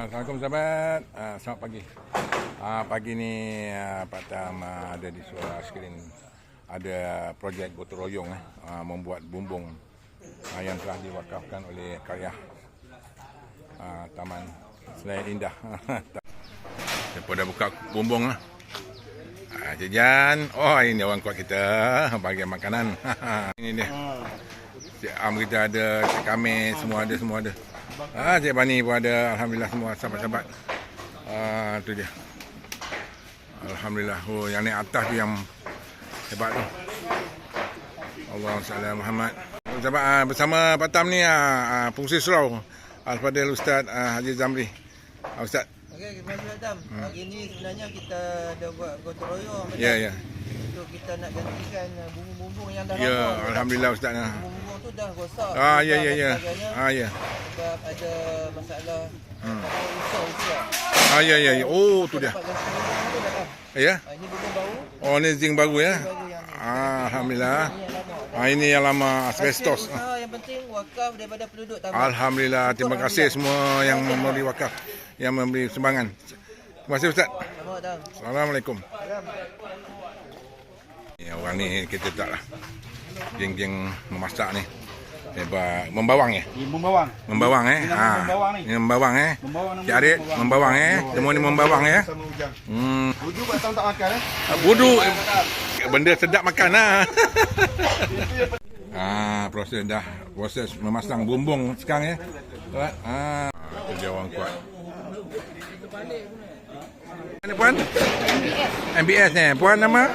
Assalamualaikum sahabat. Ah, selamat pagi. Ah, pagi ni ah, Pak Tam ah, ada di Surau Skrin. Ada projek gotong eh, ah, membuat bumbung ah, yang telah diwakafkan oleh karya ah, Taman Selain Indah. Siapa dah buka bumbung. Ah, Cik Jan. Oh, ini orang kuat kita. Bagian makanan. ini dia. Am kita ada, Cik Kamil, semua ada, semua ada. Ah, Cik Bani pun ada. Alhamdulillah semua sahabat-sahabat. Ah, tu dia. Alhamdulillah. Oh, yang naik atas tu yang hebat tu. Salli ala Muhammad. Sahabat, ah, bersama Pak Tam ni, ah, ah, Fungsi Surau. Al-Fadil Ustaz ah, Haji Zamri. Ah, Ustaz. Okey, terima kasih Adam. Hari ini sebenarnya kita ada buat gotong royong. Ya, ya. Untuk kita nak gantikan uh, bumbung-bumbung yang dah Ya, lama. Alhamdulillah Ustaz. ah. Bumbung-bumbung tu dah rosak. Ah, ya, rosak ya, ya. Ah, ya. Sebab ada masalah Hmm. usia. Ah, ya, ya, ya. Oh, tu dia. Adam. Ya. Ah, ini bumbung baru. Oh, ni zinc baru ya. Ah, Alhamdulillah. Ini lama. Ah, ini yang lama asbestos. usaha yang penting wakaf daripada penduduk taman. Alhamdulillah. Terima kasih semua yang memberi wakaf, yang memberi sumbangan. Terima kasih Ustaz. Assalamualaikum. Ni orang ni kita tak lah. Geng-geng memasak ni. Hebat. Membawang ya? Membawang. Membawang eh. Ha. membawang ni. Ini membawang eh. Membawang Cik Arif, membawang. eh. Semua ni membawang ya. Sama ujang. Hmm. Budu buat tahun tak makan eh. Budu benda sedap makan lah. ah, proses dah proses memasang bumbung sekarang ya. Ah, itu dia orang kuat. Mana puan? MBS ni. Puan nama?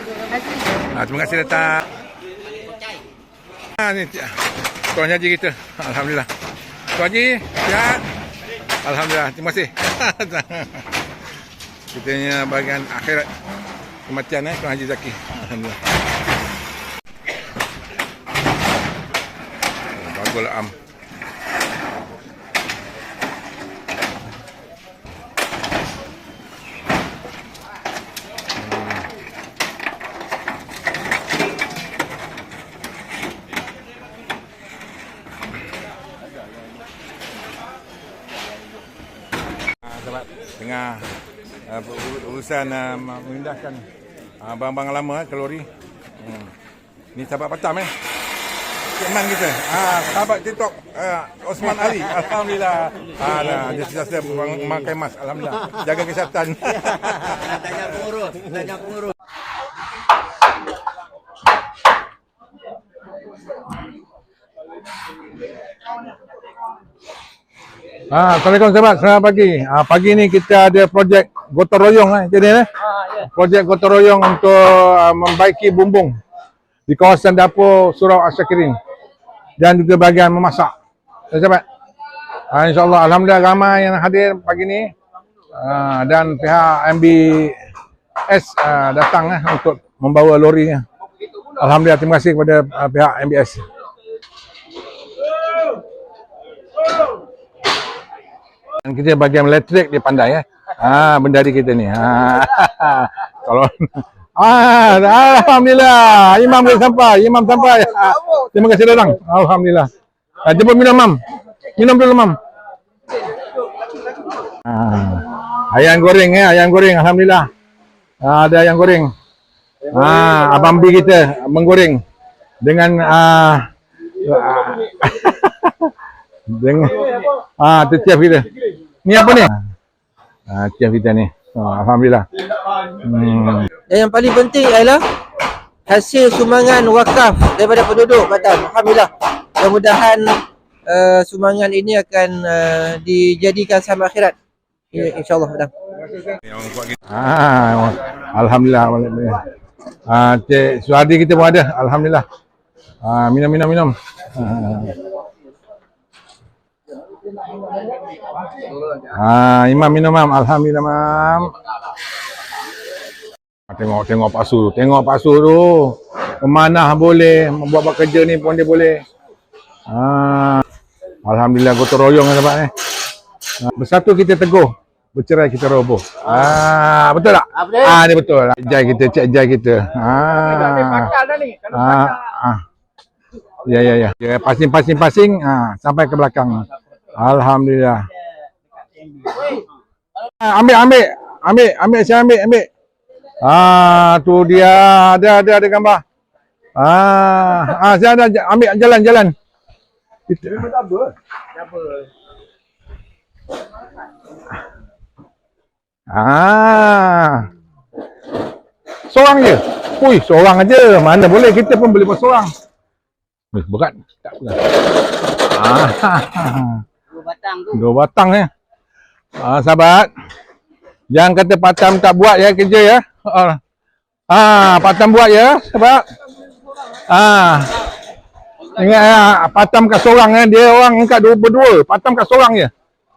Ah, terima kasih datang. Ah, ni Tuan Haji kita. Alhamdulillah. Tuan Haji, sihat? Alhamdulillah. Terima kasih. Kita ni bahagian akhirat kematian eh Tuan Haji Zaki. Alhamdulillah. Bagul am. Ah, Tengah uh, ur- urusan uh, memindahkan uh, barang-barang lama eh, ke lori. Hmm. Ni sahabat Batam eh. Cik Man kita. Ah, sahabat TikTok uh, Osman Ali. Alhamdulillah. Ah, nah, dia sentiasa memakai mask. Alhamdulillah. Jaga kesihatan. Tanya pengurus, tanya pengurus. Ah, Assalamualaikum sahabat. Selamat pagi. Ah, pagi ni kita ada projek gotong royong eh. Jadi eh. Projek gotong royong untuk ah, membaiki bumbung di kawasan dapur Surau Asyakirin dan juga bahagian memasak. Ya, sahabat. Ah, InsyaAllah Alhamdulillah ramai yang hadir pagi ni ah, dan pihak MBS ah, datang eh, untuk membawa lori. eh. Alhamdulillah terima kasih kepada ah, pihak MBS. Kita bagian elektrik dia pandai ya. Ha bendari kita ni. Ha. Kalau Ah, alhamdulillah. Imam dah sampai. Imam sampai. Terima kasih datang. Alhamdulillah. Ha, jemput minum mam. Minum dulu mam. Ha. Ayam goreng ya, ayam goreng alhamdulillah. Ha, ada ayam goreng. Ha, abang B kita menggoreng dengan ah dengan ah chef kita. Ni apa ni? Ah chef kita ni. Oh, alhamdulillah. Hmm. Dan yang paling penting ialah hasil sumbangan wakaf daripada penduduk Batam. Alhamdulillah. Mudah-mudahan uh, sumbangan ini akan uh, dijadikan sama akhirat. Ya, InsyaAllah Batam. Ah, alhamdulillah. alhamdulillah. Ah, Cik Suhadi kita pun ada. Alhamdulillah. Ah, minum minum minum. Ah, Imam minum mam. Alhamdulillah mam. Ah, Tengok tengok Pak Su. Tengok Pak Su tu. Memanah boleh, membuat buat kerja ni pun dia boleh. Ah, Alhamdulillah gotong royong kan sahabat eh. Ah, Bersatu kita teguh, bercerai kita roboh. Ah, betul tak? Ah, ni betul. Jai kita, cik Jai kita. Ah. Ah, ah. Ya, ya, ya. Ya, pasing, pasing, pasing. Ah, sampai ke belakang. Alhamdulillah. Ah, ambil, ambil. Ambil, ambil, saya ambil, ambil. Ah, tu dia. Ada, ada, ada gambar. Ah, ah saya ada ambil jalan, jalan. Itu. Ah. Seorang je. Ui, seorang aja. Mana boleh kita pun boleh buat seorang. Eh, berat. Tak apa. Ah. Batang tu. Dua batang ya. Ah, sahabat. Jangan kata Patam tak buat ya kerja ya. Ah, ah Patam buat ya, sahabat. Ah. Ingat ya, Patam kat seorang ya. Dia orang kat dua berdua. Patam kat seorang je.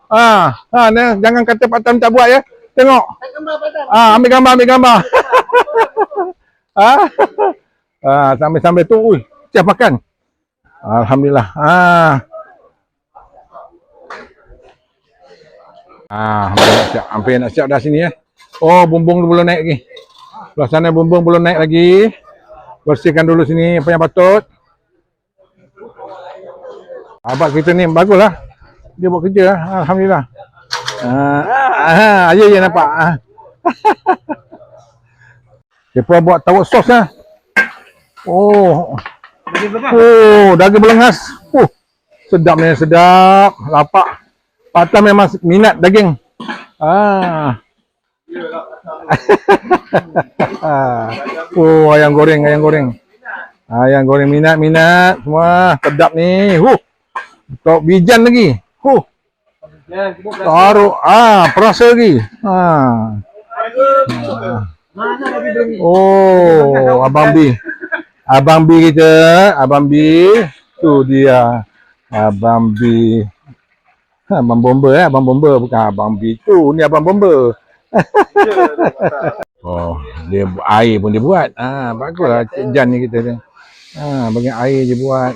Ah, ah ni, jangan kata Patam tak buat ya. Tengok. Ah, ambil gambar, ambil gambar. ah. ah, sambil-sambil tu, ui, siap makan. Alhamdulillah. Ah. Ah, hampir nak siap, hampir nak siap dah sini ya. Oh, bumbung belum naik lagi. Belah sana bumbung belum naik lagi. Bersihkan dulu sini apa yang patut. Abang kita ni baguslah. Dia buat kerja lah. Alhamdulillah. Ah, ah, ya ya nampak. Ah. Dia pun buat tawak sos lah. Oh. Oh, daging belengas. Oh, sedap ni, sedap. Lapak. Patah memang minat daging. Ah. oh, ayam goreng, ayam goreng. Ayam goreng minat, minat. Semua sedap ni. Huh. Tok bijan lagi. Huh. Taruh. Ah, perasa lagi. Ah. Oh, Abang B. Abang B kita, Abang B. Tu dia. Abang B. Ha, Abang Bomber eh, Abang Bomber bukan Abang B tu. Ni Abang Bomber. oh, dia air pun dia buat. Ah, baguslah Cik Jan ni kita ni. Ah, bagi air dia buat.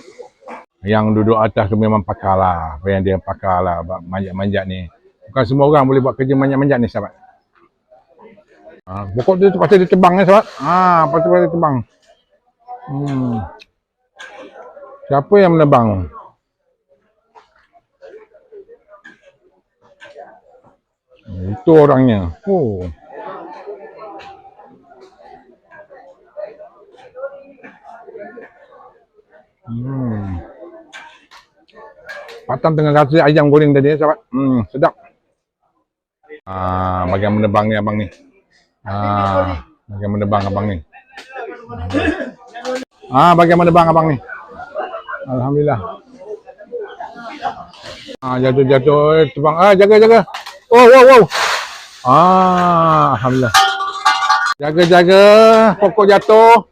Yang duduk atas tu memang pakar lah. Apa yang dia pakar lah manjat-manjat ni. Bukan semua orang boleh buat kerja manjat-manjat ni sahabat. Ah, pokok dia tu pasal dia tebang ni sahabat. Ah, pasal dia tebang. Hmm. Siapa yang menebang? Itu orangnya. Oh. Hmm. Patam tengah rasa ayam goreng tadi, sahabat. Hmm, sedap. Ah, bagian menebang ni abang ni. Ah, bagian menebang abang ni. Ah, bagian menebang abang ni. Alhamdulillah. Ah, jatuh jatuh eh. Ah, jaga jaga. Oh, wow wow. Ah, alhamdulillah. Jaga jaga pokok jatuh.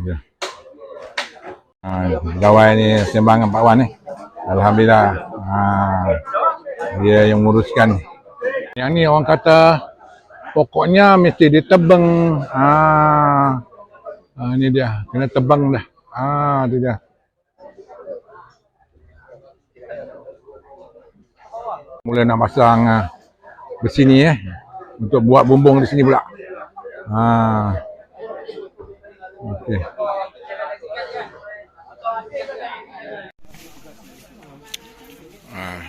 Ya. Ah, gawai ni sembang Pak Wan ni. Alhamdulillah. Ah, dia yang menguruskan. Yang ni orang kata pokoknya mesti ditebang. Ah, ah ni dia. Kena tebang dah. Ah, tu dia. Mula nak pasang ah, besi ni eh. Untuk buat bumbung di sini pula. Ah. Okey. Ah.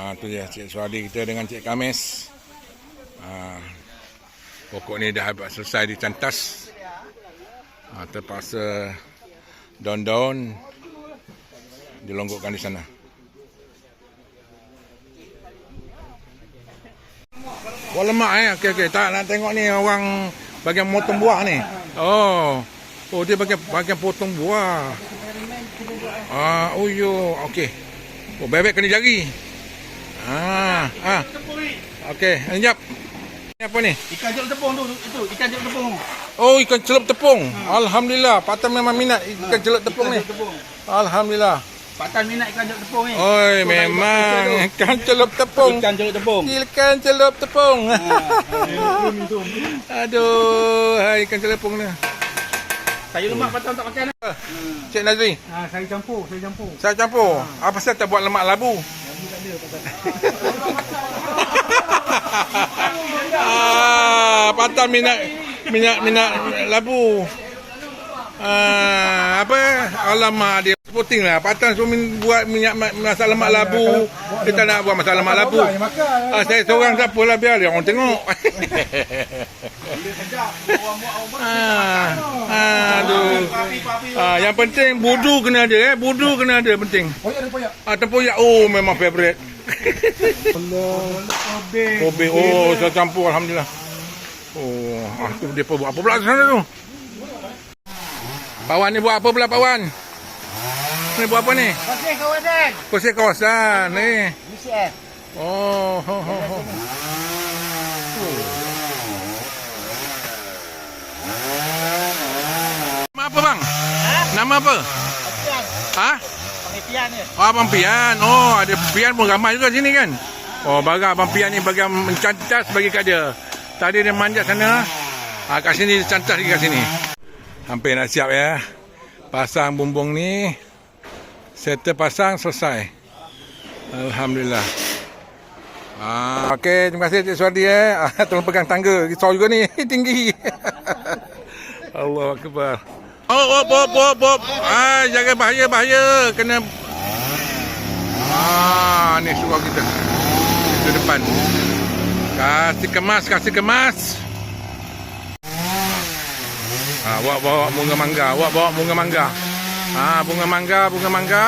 Ah tu dia Cik Suadi kita dengan Cik Kamis. Ah pokok ni dah habis selesai dicantas. Ah terpaksa daun-daun dilonggokkan di sana. Buah lemak eh. Okey okey. Tak nak tengok ni orang bagian motong buah ni. Oh. Oh dia bagian bagian potong buah. Ah, oh yo. Okey. Oh bebek kena jari. Ah, ah. Okey, anjap. Ni apa ni? Ikan jeruk tepung tu, itu ikan jeruk tepung. Oh, ikan celup tepung. Alhamdulillah. Patah memang minat ikan celup tepung ni. Jeruk tepung. Alhamdulillah. Patan minat ikan jeruk tepung ni. Oi, memang ikan celup tepung. Ikan jeruk tepung. Ikan celup tepung. Minum. Aduh, hai ikan celup tepung ni. Saya lemak patan tak makan. Cik Nazri, Ah, saya campur, saya campur. saya campur. Apa pasal tak buat lemak labu? ah, patah minat minyak minyak labu. Ah, apa? Alamak dia sporting lah. Patan suruh min- buat minyak ma- masak lemak labu. Dia tak nak buat masak lemak labu. Ah, saya seorang tak apalah biar dia orang tengok. ah, aduh. Ah, yang penting budu kena ada eh. Budu kena ada penting. Ah, tempoyak. Oh, memang favourite. Kobe. Oh, saya campur alhamdulillah. Oh, ah, tu dia buat apa pula sana tu? Pawan ni buat apa pula Pawan? Ni buat apa ni? Pasir kawasan. Kosek kawasan ni. BCF. Oh, ho, ho, ho. Nama apa bang? Nama apa? Pian. Ha? Pian ni. Oh, Abang Pian. Oh, ada Pian pun ramai juga sini kan? Oh, bagai Abang Pian ni bagi mencantas bagi kat dia. Tadi dia manjat sana. Ha, kat sini dia cantas lagi kat sini. Hampir nak siap ya. Pasang bumbung ni. Settle pasang selesai. Alhamdulillah. Ah, okey, terima kasih Cik Suardi eh. Ah, tolong pegang tangga. Risau juga ni, tinggi. Allah Akbar. Oh, oh, oh, oh, oh. Ah, jaga bahaya, bahaya. Kena Ah, ni suruh kita. Itu depan. Kasih kemas, kasih kemas. Ah, bawa bawa bunga mangga, bawa bawa bunga mangga. Ah, bunga mangga, bunga mangga.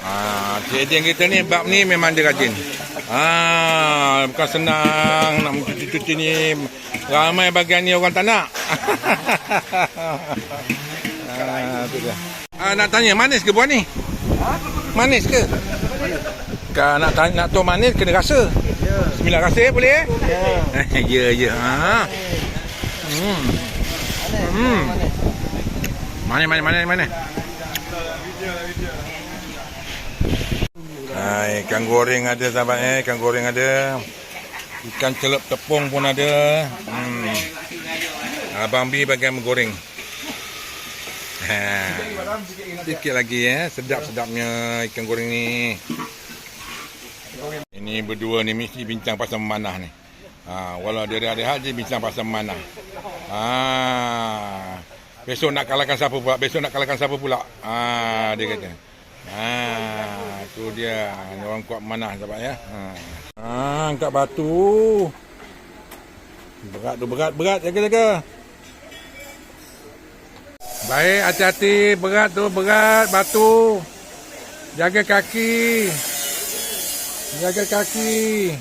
Ah, Cik Jen kita ni bab ni memang dia rajin. Ah, bukan senang nak mencuci-cuci ni. Ramai bagian ni orang tak nak. ah, nak tanya manis ke buah ni? Manis ke? Kalau nak tanya nak tahu manis kena rasa. Bismillah rasa eh boleh eh? Ya. ya ya. Ha. Hmm. Hmm. Mana mana mana mana. Hai, ikan goreng ada sahabat eh, ikan goreng ada. Ikan celup tepung pun ada. Hmm. Abang B bagian menggoreng. Ha. Sikit lagi eh, sedap-sedapnya ikan goreng ni. Ini berdua ni mesti bincang pasal memanah ni. Ha, walau dia ada hal dia bincang pasal memanah. Ha. Besok nak kalahkan siapa pula? Besok nak kalahkan siapa pula? Ha, dia kata. Ha, tu dia. Orang kuat memanah sahabat ya. Ha. ha, angkat batu. Berat tu berat berat jaga-jaga. Baik, hati-hati. Berat tu, berat. Batu. Jaga kaki. Jaga kaki.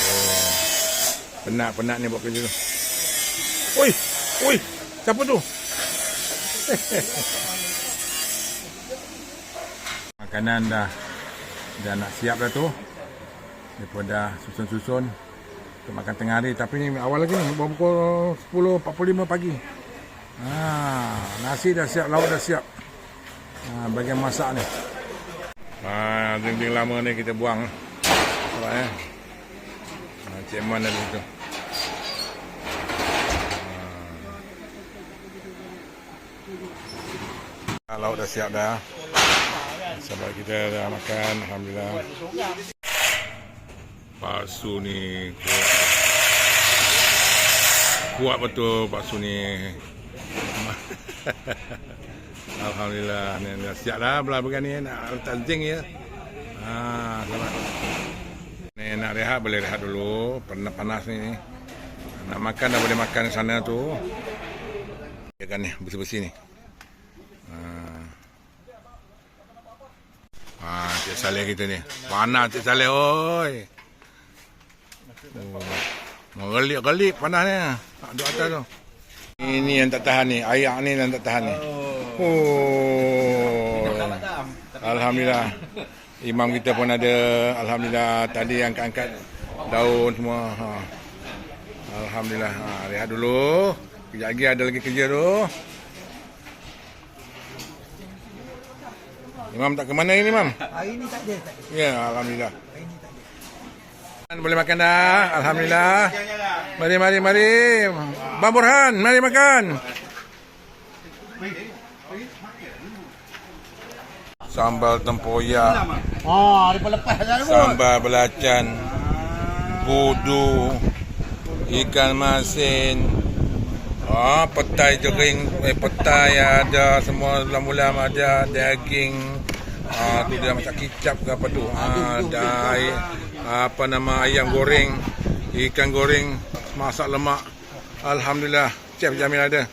Oh. Penat-penat ni buat kerja tu. Oi, oi. Siapa tu? Makanan dah dah nak siap dah tu. Mereka dah susun-susun untuk makan tengah hari. Tapi ni awal lagi ni, pukul 10.45 pagi. Ha, nasi dah siap, lauk dah siap. Ha, bagian masak ni. Ha, dinding lama ni kita buang. Nampak eh? Ha, Cik Man ada tu. Lauk dah siap dah. Sahabat kita dah makan, Alhamdulillah. Pasu ni kuat. Kuat betul pasu ni. Alhamdulillah ni dah siap dah belah begini nak letak zinc ya. Ha, selamat. Ni nak rehat boleh rehat dulu. Panas panas ni. Nak makan dah boleh makan sana tu. Ya kan ni bersih-bersih ni. Ha. Ha, Cik Saleh kita ni. Panas Cik Saleh oi. Oh. Mengelik-gelik panas ni. Duduk atas tu. Ini yang tak tahan ni. Ayak ni yang tak tahan ni. Oh. Alhamdulillah. Imam kita pun ada. Alhamdulillah. Tadi angkat-angkat daun semua. Ha. Alhamdulillah. Ha, rehat dulu. Kejap lagi ada lagi kerja tu. Imam tak ke mana ini, Imam? Hari ni tak ada, tak ada. Ya, Alhamdulillah. Boleh makan dah. Alhamdulillah. Mari, mari, mari. Bang Burhan, mari makan. Sambal tempoyak. Oh, ada lepas dah tu. Sambal belacan. budu, ikan masin, ah, petai jering, eh, petai ada, semua ulam-ulam ada, daging, ah, tu dia macam kicap ke apa tu, ah, ada apa nama ayam goreng, ikan goreng, masak lemak. Alhamdulillah, Chef Jamil ada.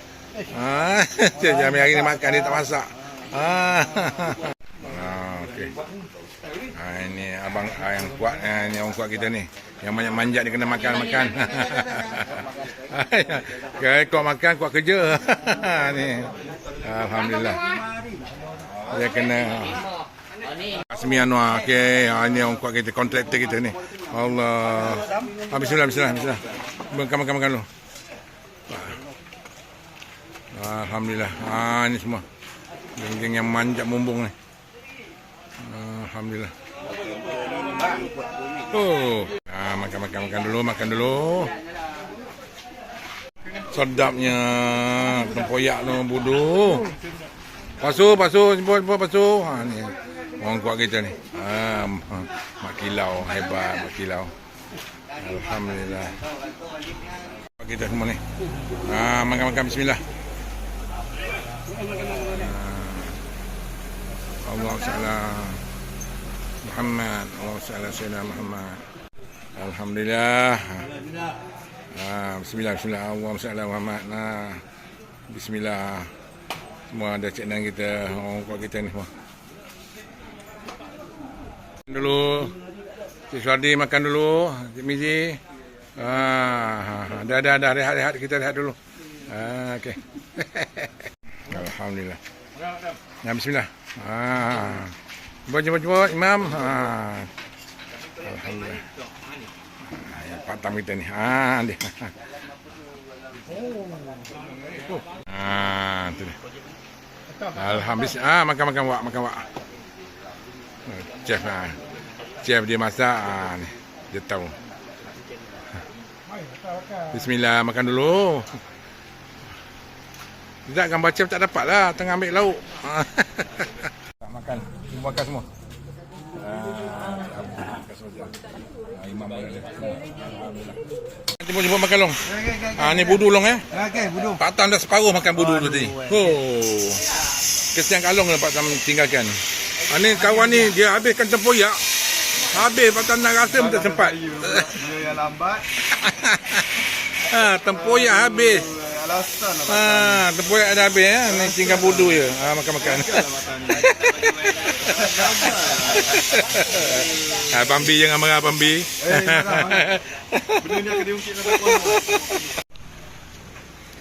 Ah, Chef Jamil hari ni makan dia tak masak. Ah, ah okey. Ah, ini abang ah, yang kuat ah, ini orang kuat kita ni. Yang banyak manjat dia kena makan makan. Kalau kuat makan kuat kerja. ni. Alhamdulillah. Dia kena Asmi Anwar. Okey, ah, ini orang kuat kita, kontraktor kita ni. Allah. Ah, bismillah, bismillah, bismillah. Makan makan makan dulu. Alhamdulillah. Ah, ni semua. Geng-geng yang manjat bumbung ni. Alhamdulillah. Oh. Makan makan makan dulu, makan dulu. Sedapnya tempoyak tu budu. Pasu, pasu, jemput, jemput, pasu. Ha ni. Orang kuat kita ni. Ah, mak kilau hebat, mak kilau. Alhamdulillah. Kita semua ni. Ah, makan makan bismillah. Allah salam Muhammad Allah salam Sayyidina Muhammad Alhamdulillah. Ah, Bismillah Bismillah. Allah Muhammad nah, Bismillah. Semua ada cik dan kita Orang kuat kita ni semua. Dulu. Cik Suardi makan dulu. Cik Mizi. Ah, Dah dah dah. Rehat-rehat Kita rehat dulu. Ah, Okay Alhamdulillah. Ya, bismillah. Ha. Jemput, jemput, jemput, Imam. Ha. Alhamdulillah. Ha, ya, patam kita ni. Ha, dia. Ha, tu dia. Alhamdulillah. Ah, makan, makan, wak, makan, wak. Chef, ha. Chef dia masak. Ha, ni. Dia tahu. Bismillah, makan dulu. Tidak gambar chef tak dapat lah Tengah ambil lauk Tak makan Semua makan semua Ah, Imam Jemput jemput makan long. Ah ni budu long eh. Okey, budu. Pak Tan dah separuh makan budu tu tadi. Oh. Kesian kalong lah Pak Tan tinggalkan. Ah ni kawan ni dia habiskan tempoyak. Habis Pak Tan nak rasa pun tak sempat. Dia yang lambat. ha, tempoyak habis. Alasan lah. Ha, tempoyak dah habis ya. Ni tinggal budu je. Ha, makan-makan. ha, Bambi jangan marah Bambi. Benda ni akan diungkit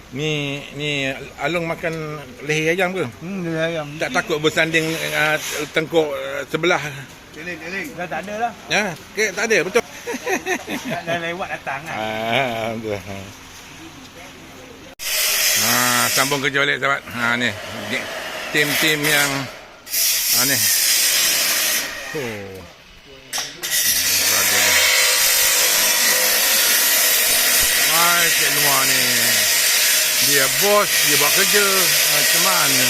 ni ni Along makan leher ayam ke? Hmm, dia ayam. Tak takut bersanding uh, tengkuk uh, sebelah. Keling, keling. Dah tak ada lah. Ya, ke, tak ada betul. Dah lewat datang kan. Ah, betul. Ha, sambung kerja balik sahabat. Ha ni. Tim-tim yang ha ni. Oh. Hai, Cik Noor ni. Dia bos, dia buat kerja. Macam mana?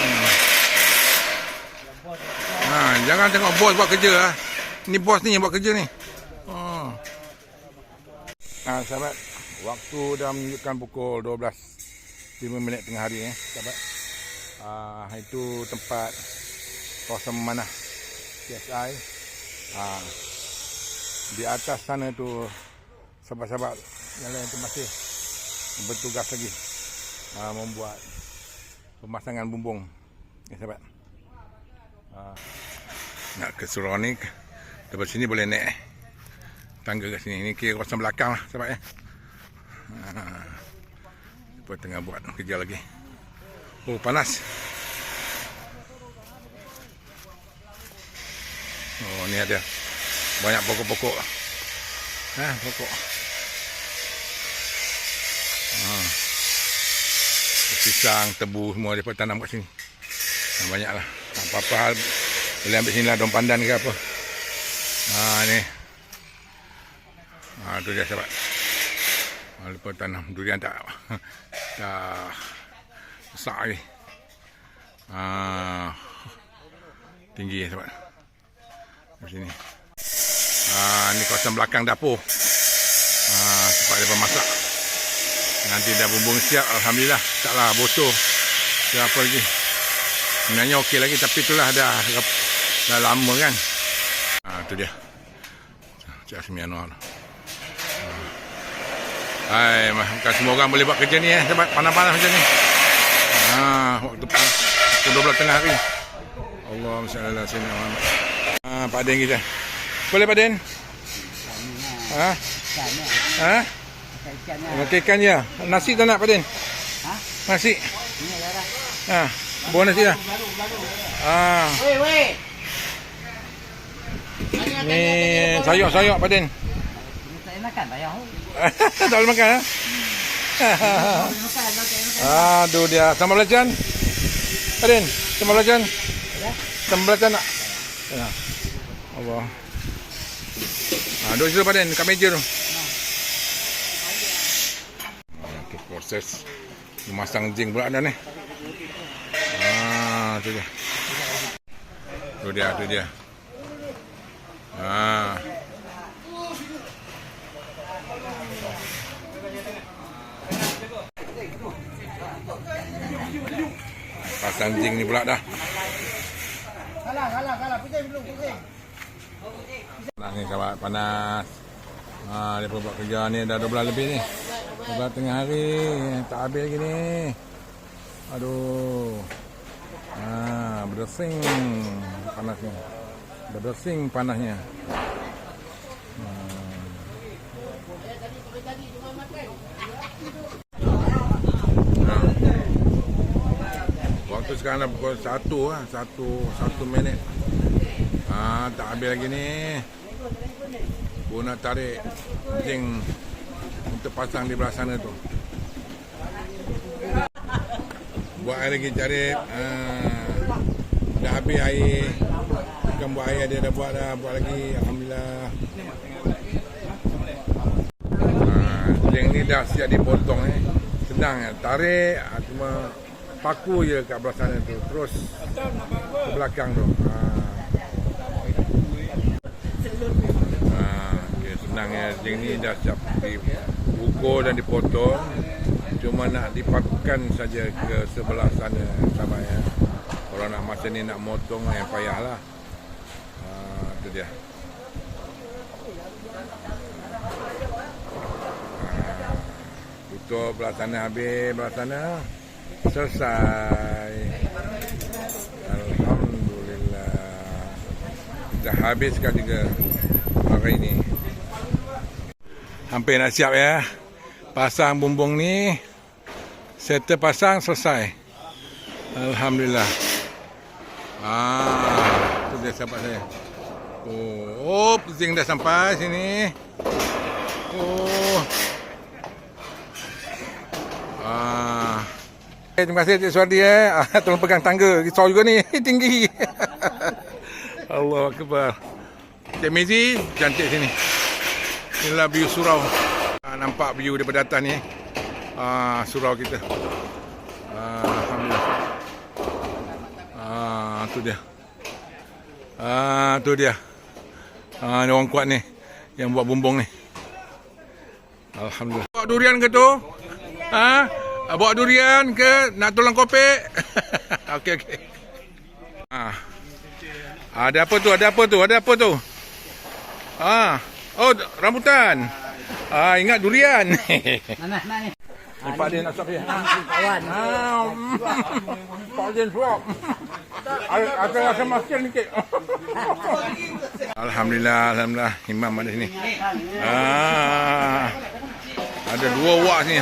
Hmm. Ha, jangan tengok bos buat kerja ah. Ni bos ni yang buat kerja ni. Oh. Ha, sahabat, waktu dah menunjukkan pukul 12 5 minit tengah hari eh, sahabat. Ah, itu tempat kawasan mana CSI. Ah, di atas sana tu sahabat-sahabat yang lain tu masih bertugas lagi ah, membuat pemasangan bumbung. Ya, sahabat. Ah, nak ke surau ni Daripada sini boleh naik eh. Tangga kat sini Ini kira kawasan belakang lah Sebab ya ha. Lepas tengah buat kerja lagi Oh panas Oh ni ada Banyak pokok-pokok Ha pokok ha. Pisang, tebu semua Dia tanam kat sini Banyak lah Apa-apa hal Boleh ambil sini lah Daun pandan ke apa Ha ni. Ha tu dia sahabat. Ha, lupa tanam durian tak dah besar lagi. Ha tinggi sahabat. Di sini. Ha Ah, ni kawasan belakang dapur. Ah, tempat dia masak. Nanti dah bumbung siap alhamdulillah. Taklah bocor. Dah apa lagi. Sebenarnya okey lagi tapi itulah dah dah lama kan. Ah tu dia. Cik Asmi Anwar. Hai, bukan semua orang boleh buat kerja ni eh. Sebab panas-panas macam ni. Ah, waktu panas. Pukul 12 tengah hari. Allahumma salli ala sayyidina Muhammad. Ah, Pak Den kita. Boleh Pak Den? Ha? Ha? Makan ikan je. Nasi tak nak Pak Den? Nasi? Ha, bawa nasi dah. Ah. Weh, weh. Ni sayur-sayur Pak Den. Tak makan bayar. tak boleh makan ha? Aduh dia. Sambal belacan? Adin Sambal belacan? Sambal belacan nak? Ya. Allah. Ha, Duduk situ Padin Kat meja tu. Itu proses Memasang zinc pula dah ni. Ah, tu dia. Tu dia Tu dia. Ah. Zinc ni pula dah. Kalah, kalah, kalah. Pusing dulu, pusing. Panas ni sahabat, panas. Ha, dia pun buat kerja ni dah 12 lebih ni. 12 tengah hari. Tak habis lagi ni. Aduh. Ha, berdesing panasnya. Berdesing panasnya. Sekarang dah pukul 1 lah. 1, 1 minit. Ah, tak habis lagi ni. Gua nak tarik zinc untuk pasang di belah sana tu. Buat air lagi cari ah, dah habis air. Bukan buat air dia dah buat dah buat lagi alhamdulillah. Ah, zinc ni dah siap dipotong eh. Senang eh. Tarik ah, cuma paku je kat belah sana tu. Terus ke belakang tu. Ah. Ah, okay, senang ya. Jeng ni dah siap diukur dan dipotong. Cuma nak dipakukan saja ke sebelah sana sama ya. Kalau nak masa ni nak motong yang payahlah. Ah, tu dia. Ah, tutup belah sana habis belah sana. Selesai. Alhamdulillah. Dah habiskan juga hari ini. Hampir nak siap ya. Pasang bumbung ni. Settle pasang selesai. Alhamdulillah. Ah, tu dia sahabat saya. Oh, oh zinc dah sampai sini. Oh. Ah. Eh, terima kasih Cik Suardi eh. Ah, tolong pegang tangga. Risau juga ni. Tinggi. Allah Akbar. Cik Mizi, cantik sini. Inilah view surau. Ah, nampak view daripada atas ni. eh. Ah, surau kita. Ah, Alhamdulillah. Ah, tu dia. Ah, tu dia. Ah, ni orang kuat ni. Yang buat bumbung ni. Alhamdulillah. Bawa durian ke tu? Ha? Ah, Bawa durian ke? Nak tolong kopek? okey, okey. Ah. Ada apa tu? Ada apa tu? Ada apa tu? Ah. Oh, rambutan. Ah, ingat durian. Mana, mana ni? Ni Pak Din nak suap dia. Kawan. Mm. Pak Din suap. Akan rasa masker sikit. Alhamdulillah, Alhamdulillah. Imam ada sini. Ah, ada dua wak sini.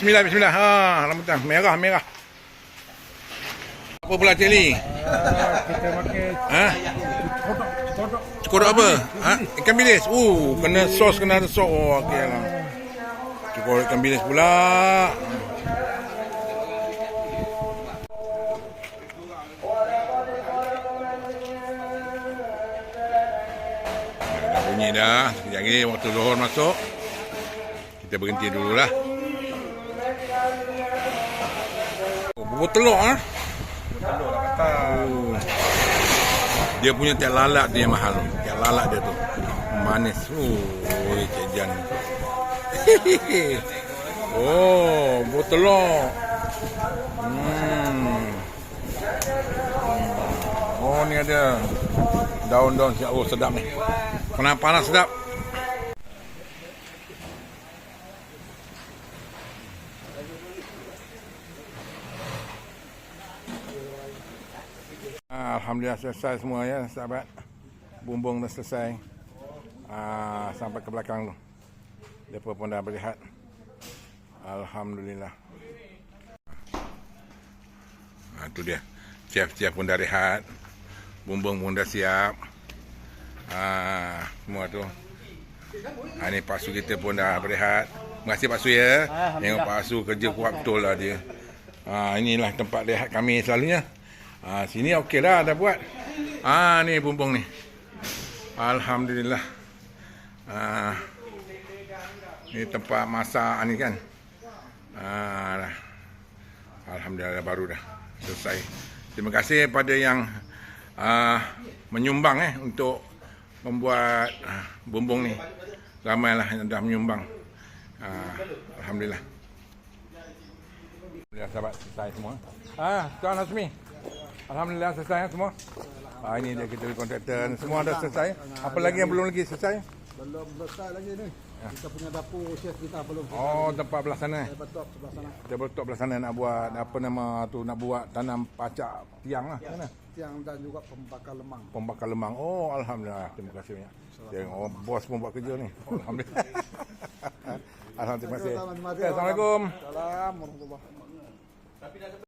Bismillah, bismillah. Ha, rambutan. Merah, merah. Apa pula Lee? Kita pakai Ha? kodok. Kodok apa? Ha? Ikan bilis. Uh, kena sos, kena ada sos. Oh, okey lah. Cukup ikan bilis pula. Dah bunyi dah. Sekejap lagi waktu zuhur masuk. Kita berhenti dululah. Bubur telur ah. Oh. Dia punya tiap lalat dia mahal. Tiap lalak dia tu. Manis. Oh, Cik Jan. oh, botolok. Hmm. Oh, ni ada daun-daun siap. Oh, sedap ni. Kena panas sedap. Alhamdulillah selesai semua ya sahabat. Bumbung dah selesai. Ah, sampai ke belakang tu. Depa pun dah berehat. Alhamdulillah. Ha, tu dia. Chef-chef pun dah rehat. Bumbung pun dah siap. Ah, semua tu. Ha, ni Pak Su kita pun dah berehat. Terima kasih Pak Su ya. Tengok Pak Su kerja kuat betul lah dia. Ha, inilah tempat rehat kami selalunya. Ha, sini okey dah dah buat. Ah ni bumbung ni. Alhamdulillah. Ah ni tempat masak ni kan. Ah dah. Alhamdulillah dah baru dah selesai. Terima kasih pada yang ah menyumbang eh untuk membuat ah, bumbung ni. Ramailah yang dah menyumbang. Ah, Alhamdulillah. Alhamdulillah sahabat selesai semua. Ah, Tuan Hasmi. Alhamdulillah selesai semua. Ah, ini dia kita kontraktor semua dah selesai. Apa lagi yang belum lagi selesai? Belum selesai lagi ni. Kita punya dapur chef kita belum selesai. Oh, tempat belah sana. eh. Betul sebelah sana. Table top belah sana nak buat apa nama tu nak buat tanam pacak tiang lah. Mana? Tiang dan juga pembakar lemang. Pembakar lemang. Oh, alhamdulillah. Terima kasih banyak. Tengok oh, bos pun buat kerja ni. Oh, alhamdulillah. alhamdulillah. Terima kasih. Okay, Assalamualaikum. Salam warahmatullahi